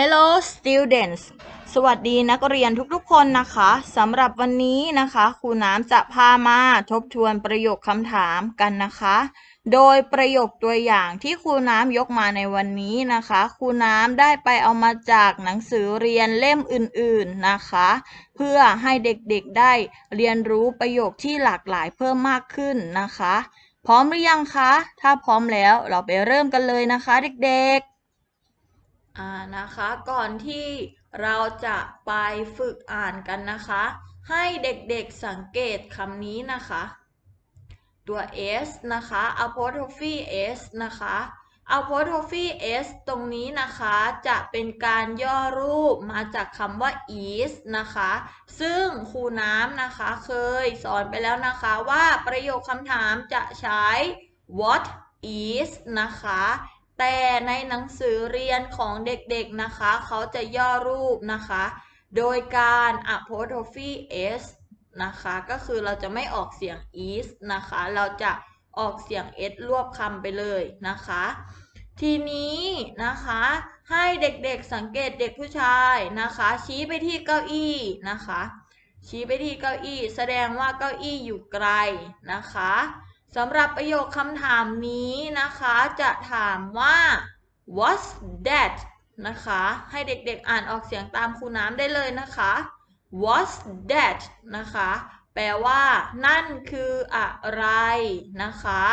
Hello students สวัสดีนักเรียนทุกๆคนนะคะสำหรับวันนี้นะคะครูน้ำจะพามาทบทวนประโยคคำถามกันนะคะ โดยประโยคตัวอย่างที่ครูน้ำยกมาในวันนี้นะคะครูน้ำได้ไปเอามาจากหนังสือเรียนเล่มอื่นๆนะคะ เพื่อให้เด็กๆได้เรียนรู้ประโยคที่หลากหลายเพิ่มมากขึ้นนะคะ พร้อมหรือยังคะ ถ้าพร้อมแล้วเราไปเริ่มกันเลยนะคะ เด็กๆ อ่านะคะ ก่อนที่เราจะไปฝึกอ่านกันนะคะ ให้เด็กๆสังเกตคำนี้นะคะ ตัว s นะคะ apostrophe s นะคะ apostrophe s ตรงนี้นะคะจะเป็นการย่อรูปมาจากคำว่า is นะคะ ซึ่งครูน้ำนะคะเคยสอนไปแล้วนะคะว่าประโยคคำถามจะใช้ what is นะคะ แต่ในหนังสือเรียนของเด็กๆนะคะ เขาจะย่อรูปนะคะ โดยการ apostrophe s นะคะ ก็คือเราจะไม่ออกเสียง is นะคะ เราจะออกเสียง s รวบคำไปเลยนะคะ ทีนี้นะคะ ให้เด็กๆสังเกตเด็กผู้ชายนะคะ ชี้ไปที่เก้าอี้นะคะ ชี้ไปที่เก้าอี้ แสดงว่าเก้าอี้อยู่ไกลนะคะ สำหรับประโยคคำถามนี้นะคะจะถามว่า what's that นะคะ ให้เด็กๆอ่านออกเสียงตามครูน้ำได้เลยนะคะ what's that นะคะ แปลว่า นั่นคืออะไรนะคะ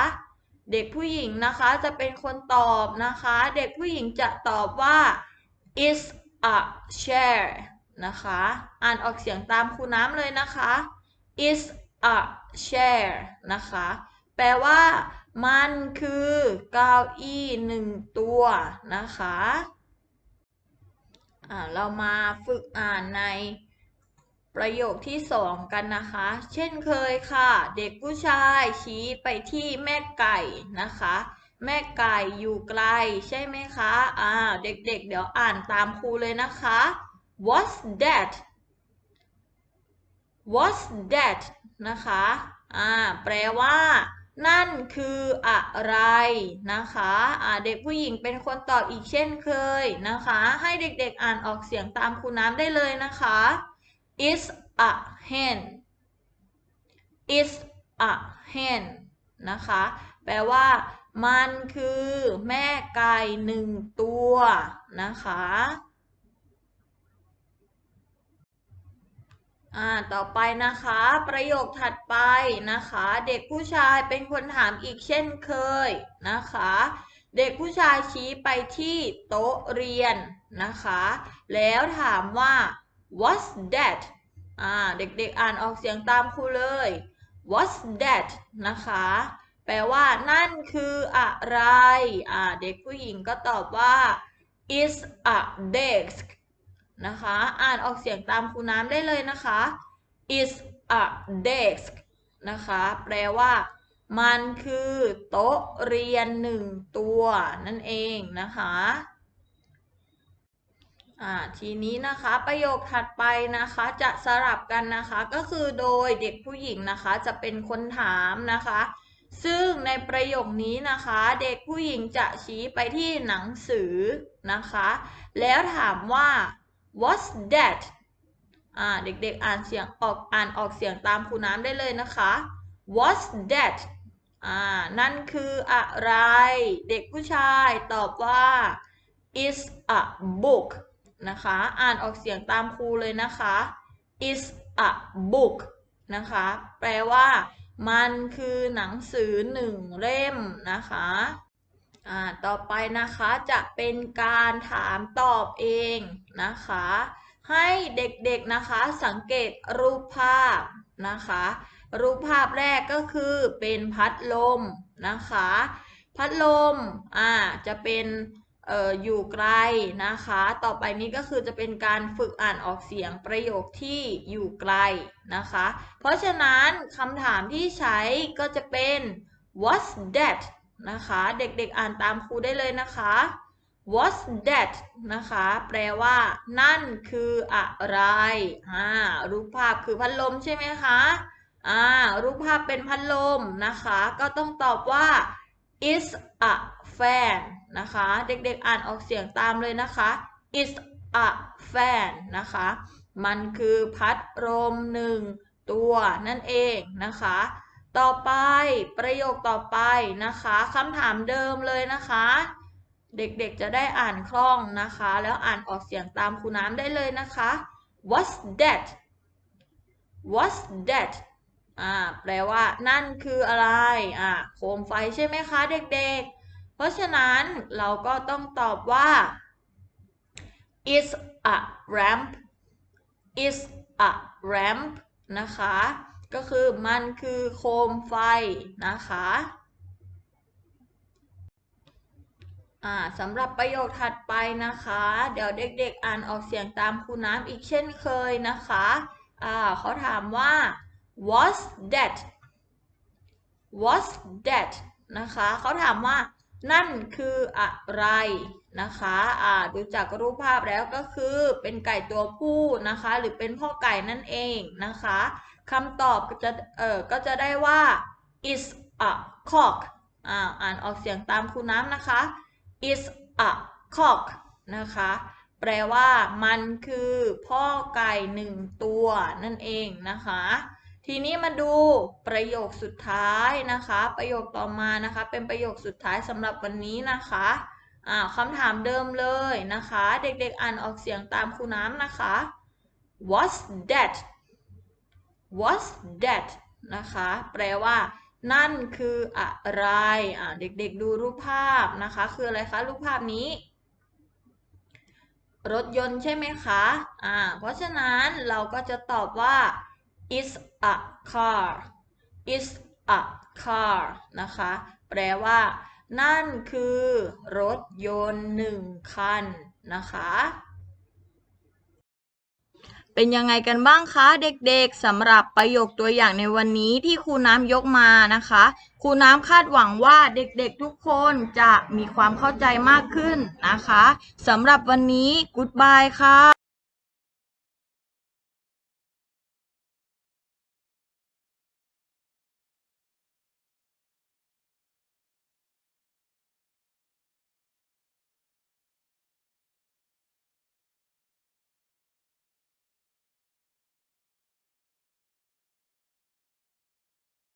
เด็กผู้หญิงนะคะจะเป็นคนตอบนะคะ เด็กผู้หญิงจะตอบว่า is a chair นะคะ อ่านออกเสียงตามครูน้ำเลยนะคะ is a chair นะคะ แปลว่า มันคือเก้าอี้หนึ่งตัวนะคะอ่าเรามาฝึกอ่านในประโยคที่สองกันนะคะ เช่นเคยค่ะ เด็กผู้ชายชี้ไปที่แม่ไก่นะคะ แม่ไก่อยู่ไกลใช่ไหมคะ อ่า เด็กๆเเดี๋ยวอ่านตามครูเลยนะคะ what's that what's that นะคะ อ่า แปลว่า นั่นคืออะไรนะคะอ่าเด็กผู้หญิงเป็นคนตอบอีกเช่นเคยนะคะ ให้เด็กๆอ่านออกเสียงตามครูน้ำได้เลยนะคะ is a hen is a hen นะคะ แปลว่า มันคือแม่ไก่หนึ่งตัวนะคะ อ่าต่อไปนะคะ ประโยคถัดไปนะคะ เด็กผู้ชายเป็นคนถามอีกเช่นเคยนะคะ เด็กผู้ชายชี้ไปที่โต๊ะเรียนนะคะ แล้วถามว่า what's that อ่าเด็กๆอ่านออกเสียงตามครูเลย what's that นะคะ แปลว่านั่นคืออะไรอ่าเด็กผู้หญิงก็ตอบว่า is a desk นะคะ อ่านออกเสียงตามครูน้ำได้เลยนะคะ is a desk นะคะ แปลว่า มันคือโต๊ะเรียนหนึ่งตัวนั่นเองนะคะอ่าทีนี้นะคะประโยคถัดไปนะคะจะสลับกันนะคะก็คือโดยเด็กผู้หญิงนะคะจะเป็นคนถามนะคะ ซึ่งในประโยคนี้นะคะเด็กผู้หญิงจะชี้ไปที่หนังสือนะคะ แล้วถามว่า what's that อ่าเด็กๆอ่านเสียงออกอ่านออกเสียงตามครูน้ำได้เลยนะคะ what's that อ่านั่นคืออะไร เด็กผู้ชายตอบว่า is a book นะคะ อ่านออกเสียงตามครูเลยนะคะ is a book นะคะ แปลว่า มันคือหนังสือหนึ่งเล่มนะคะ ต่อไปนะคะจะเป็นการถามตอบเองนะคะ ให้เด็กๆนะคะสังเกตรูปภาพนะคะ รูปภาพแรกก็คือเป็นพัดลมนะคะ พัดลมอ่าจะเป็นเอ่ออยู่ไกลนะคะ ต่อไปนี้ก็คือจะเป็นการฝึกอ่านออกเสียงประโยคที่อยู่ไกลนะคะ เพราะฉะนั้นคำถามที่ใช้ก็จะเป็น what's that นะคะ เด็กๆอ่านตามครูได้เลยนะคะ what's that นะคะ แปลว่า นั่นคืออะไรอ่ารูปภาพคือพัดลมใช่ไหมคะอ่ารูปภาพเป็นพัดลมนะคะ ก็ต้องตอบว่า is a fan นะคะ เด็กๆอ่านออกเสียงตามเลยนะคะ is a fan นะคะ มันคือพัดลมหนึ่งตัวนั่นเองนะคะ ต่อไปประโยคต่อไปนะคะคำถามเดิมเลยนะคะ เด็กๆจะได้อ่านคล่องนะคะ แล้วอ่านออกเสียงตามครูน้ำได้เลยนะคะ what's that what's that อ่าแปลว่านั่นคืออะไรอ่าโคมไฟใช่ไหมคะเด็กๆ เพราะฉะนั้นเราก็ต้องตอบว่า is a ramp is a ramp นะคะ ก็คือมันคือโคมไฟนะคะอ่าสำหรับประโยคถัดไปนะคะ เดี๋ยวเด็กๆอ่านออกเสียงตามครูน้ำอีกเช่นเคยนะคะอ่าเขาถามว่า what's that what's that นะคะเขาถามว่า นั่นคืออะไรนะคะอ่าดูจากรูปภาพแล้วก็คือเป็นไก่ตัวผู้นะคะ หรือเป็นพ่อไก่นั่นเองนะคะ คำตอบก็จะเออก็จะได้ว่า is a cock อ่าอ่านออกเสียงตามครูน้ำนะคะ is a cock นะคะ แปลว่ามันคือพ่อไก่หนึ่งตัวนั่นเองนะคะ ทีนี้มาดูประโยคสุดท้ายนะคะ ประโยคต่อมานะคะ เป็นประโยคสุดท้ายสำหรับวันนี้นะคะอ่าคำถามเดิมเลยนะคะ เด็กๆอ่านออกเสียงตามครูน้ำนะคะ what's that what's that นะคะ แปลว่า นั่นคืออะไรอ่าเด็กๆดูรูปภาพนะคะ คืออะไรคะ รูปภาพนี้ รถยนต์ใช่ไหมคะอ่าเพราะฉะนั้นเราก็จะตอบว่า is a car is a car นะคะ แปลว่า นั่นคือ รถยนต์หนึ่งคันนะคะ เป็นยังไงกันบ้างคะเด็กๆสำหรับประโยคตัวอย่างในวันนี้ที่ครูน้ำยกมานะคะครูน้ำคาดหวังว่าเด็กๆทุกคนจะมีความเข้าใจมากขึ้นนะคะสำหรับวันนี้ Goodbye ค่ะ